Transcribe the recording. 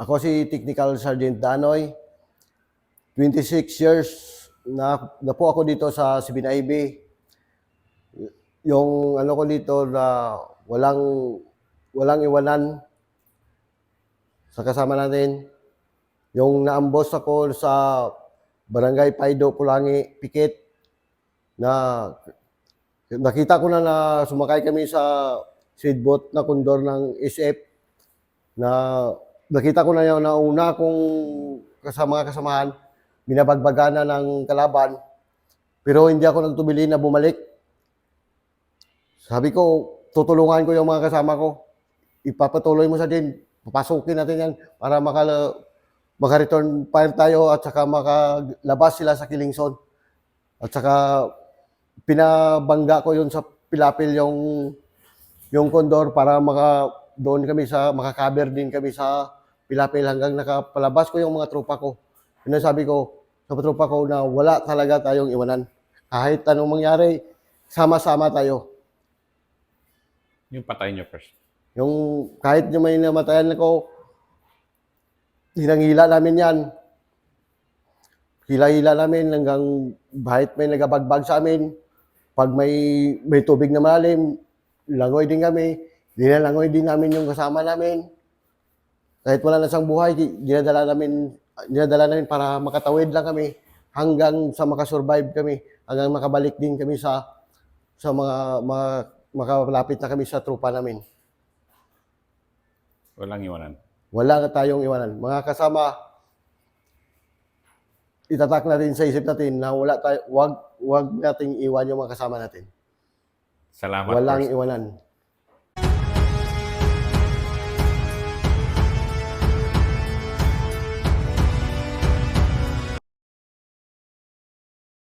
Ako si Technical Sergeant Danoy. 26 years na, na po ako dito sa Sibinaybe. Yung ano ko dito na walang walang iwanan sa kasama natin. Yung naambos ako sa Barangay Paido, Pulangi, Pikit na nakita ko na na sumakay kami sa speedboat na kondor ng SF na nakita ko na yun na una kong kasama mga kasamahan, binabagbaga na ng kalaban, pero hindi ako nagtubili na bumalik. Sabi ko, tutulungan ko yung mga kasama ko. Ipapatuloy mo sa din, papasukin natin yan para makala, maka-return fire tayo at saka makalabas sila sa Kilingson. At saka pinabangga ko yun sa pilapil yung yung kondor para maka doon kami sa makakaber din kami sa pilapil hanggang nakapalabas ko yung mga tropa ko. Yun ang sabi ko sa tropa ko na wala talaga tayong iwanan. Kahit anong mangyari, sama-sama tayo. Yung patay nyo first. Yung kahit yung may namatayan ko, hinangila namin yan. Hila-hila namin hanggang kahit may nagabagbag sa amin. Pag may, may tubig na malalim, langoy din kami. Dinalangoy din namin yung kasama namin. Kahit wala na siyang buhay, dinadala namin, dinadala namin para makatawid lang kami hanggang sa makasurvive kami, hanggang makabalik din kami sa sa mga, mga makalapit na kami sa trupa namin. Walang iwanan. Wala na tayong iwanan. Mga kasama, itatak natin sa isip natin na wala tayo, wag, wag nating iwan yung mga kasama natin. Salamat Walang first. iwanan.